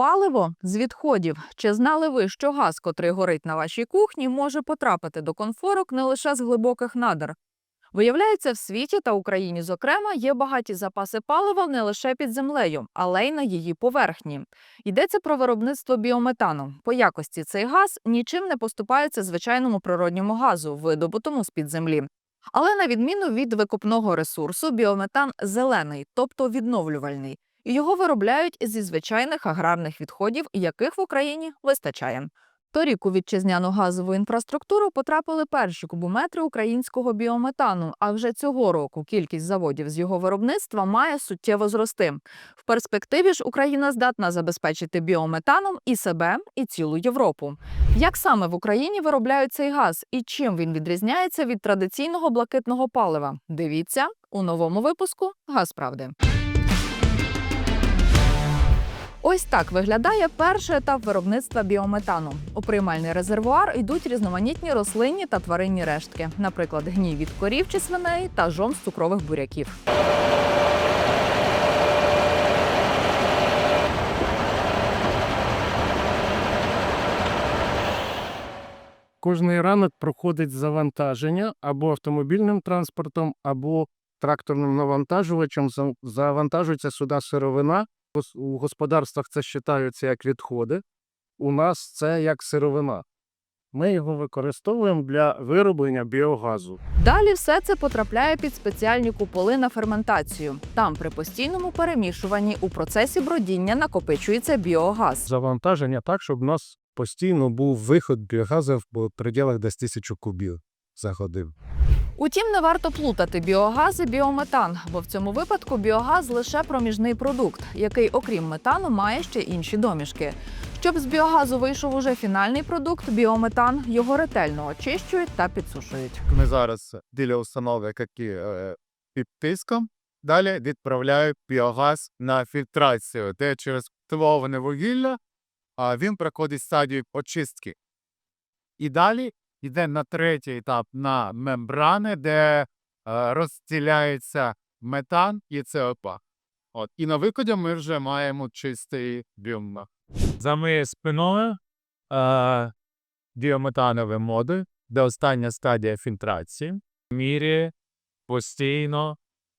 Паливо з відходів. Чи знали ви, що газ, котрий горить на вашій кухні, може потрапити до конфорок не лише з глибоких надр? Виявляється, в світі та Україні, зокрема, є багаті запаси палива не лише під землею, але й на її поверхні. Йдеться про виробництво біометану. По якості цей газ нічим не поступається звичайному природньому газу, видобутому з-під землі. Але на відміну від викопного ресурсу, біометан зелений, тобто відновлювальний. Його виробляють зі звичайних аграрних відходів, яких в Україні вистачає. Торік у вітчизняну газову інфраструктуру потрапили перші кубометри українського біометану. А вже цього року кількість заводів з його виробництва має суттєво зрости. В перспективі ж Україна здатна забезпечити біометаном і себе, і цілу Європу. Як саме в Україні виробляють цей газ і чим він відрізняється від традиційного блакитного палива? Дивіться у новому випуску Газ правди. Ось так виглядає перший етап виробництва біометану. У приймальний резервуар йдуть різноманітні рослинні та тваринні рештки, наприклад, гній від корів чи свиней та жом з цукрових буряків. Кожний ранок проходить завантаження або автомобільним транспортом, або тракторним навантажувачем. Завантажується сюди сировина. У господарствах це вважається як відходи. У нас це як сировина. Ми його використовуємо для вироблення біогазу. Далі все це потрапляє під спеціальні куполи на ферментацію. Там при постійному перемішуванні у процесі бродіння накопичується біогаз. Завантаження так, щоб у нас постійно був виход біогазу в пределах десь тисячу кубів за годину. Утім, не варто плутати біогаз і біометан, бо в цьому випадку біогаз лише проміжний продукт, який, окрім метану, має ще інші домішки. Щоб з біогазу вийшов уже фінальний продукт, біометан, його ретельно очищують та підсушують. Ми зараз біля установи, які е, під тиском. Далі відправляють біогаз на фільтрацію, де через активоване вугілля а він проходить стадію очистки. І далі йде на третій етап на мембрани, де е, розділяється метан і СО2. От. І на виході ми вже маємо чистий біомах. За моєю спиною е, діометанові моди, де остання стадія фільтрації, міряє постійно,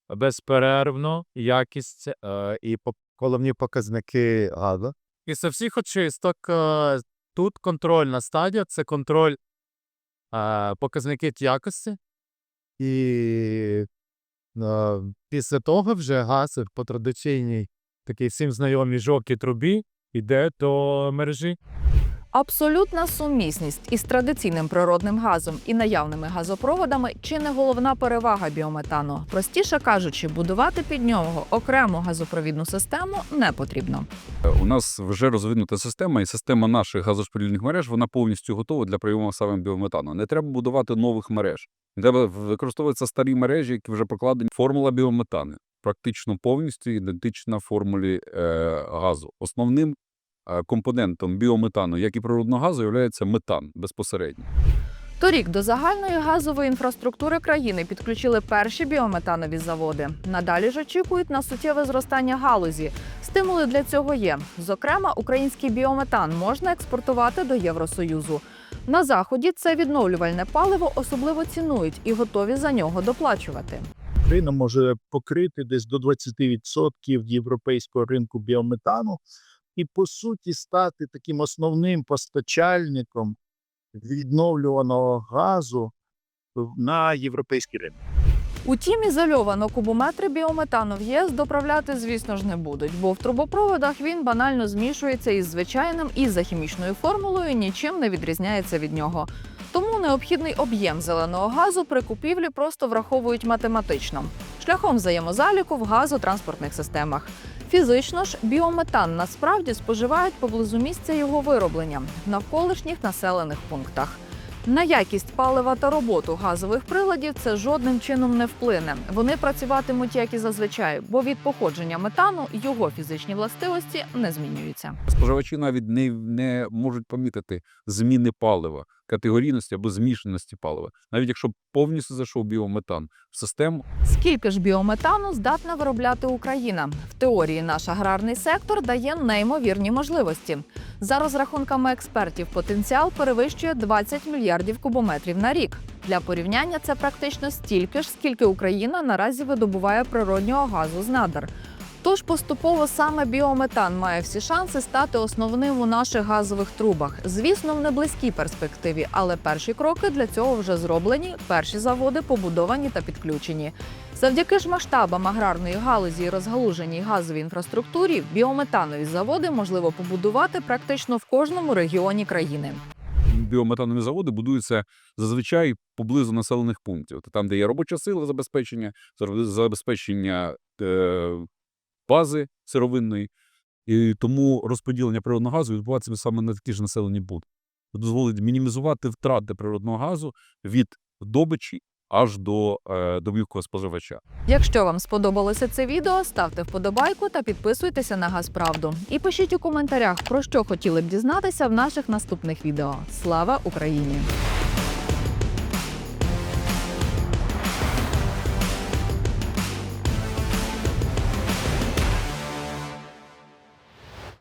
безперервно якість е, і Головні показники газу. І Після всіх очисток е, тут контрольна стадія це контроль показників якості. І після того вже газ по традиційній такій всім знайомій жовтій трубі йде до мережі. Абсолютна сумісність із традиційним природним газом і наявними газопроводами чи не головна перевага біометану. Простіше кажучи, будувати під нього окрему газопровідну систему не потрібно. У нас вже розвинута система, і система наших газорозподільних мереж вона повністю готова для прийому саме біометану. Не треба будувати нових мереж. Не треба використовуватися старі мережі, які вже покладені. Формула біометану практично повністю ідентична формулі е, газу. Основним компонентом біометану, як і природного газу, є метан безпосередньо. Торік до загальної газової інфраструктури країни підключили перші біометанові заводи. Надалі ж очікують на суттєве зростання галузі. Стимули для цього є. Зокрема, український біометан можна експортувати до Євросоюзу. На заході це відновлювальне паливо особливо цінують і готові за нього доплачувати. Україна може покрити десь до 20% європейського ринку біометану і, по суті, стати таким основним постачальником відновлюваного газу на європейський ринок. Утім, ізольовано кубометри біометану в ЄС доправляти, звісно ж, не будуть, бо в трубопроводах він банально змішується із звичайним і за хімічною формулою нічим не відрізняється від нього. Тому необхідний об'єм зеленого газу при купівлі просто враховують математично шляхом взаємозаліку в газотранспортних системах. Фізично ж біометан насправді споживають поблизу місця його вироблення в навколишніх населених пунктах. На якість палива та роботу газових приладів це жодним чином не вплине. Вони працюватимуть як і зазвичай, бо від походження метану його фізичні властивості не змінюються. Споживачі навіть не, не можуть помітити зміни палива. Категорійності або змішаності палива. Навіть якщо повністю зайшов біометан в систему, Скільки ж біометану здатна виробляти Україна? В теорії наш аграрний сектор дає неймовірні можливості. За розрахунками експертів, потенціал перевищує 20 мільярдів кубометрів на рік. Для порівняння це практично стільки ж, скільки Україна наразі видобуває природнього газу з надр. Тож поступово саме біометан має всі шанси стати основним у наших газових трубах. Звісно, в неблизькій перспективі, але перші кроки для цього вже зроблені. Перші заводи побудовані та підключені. Завдяки ж масштабам аграрної галузі і розгалуженій газовій інфраструктурі біометанові заводи можливо побудувати практично в кожному регіоні країни. біометанові заводи будуються зазвичай поблизу населених пунктів. Тобто Там, де є робоча сила забезпечення, забезпечення е, бази сировинної. І тому розподілення природного газу відбувається саме на такі ж населені пункти. Дозволить мінімізувати втрати природного газу від добичі аж до е, домівкового споживача. Якщо вам сподобалося це відео, ставте вподобайку та підписуйтеся на Газправду. І пишіть у коментарях, про що хотіли б дізнатися в наших наступних відео. Слава Україні!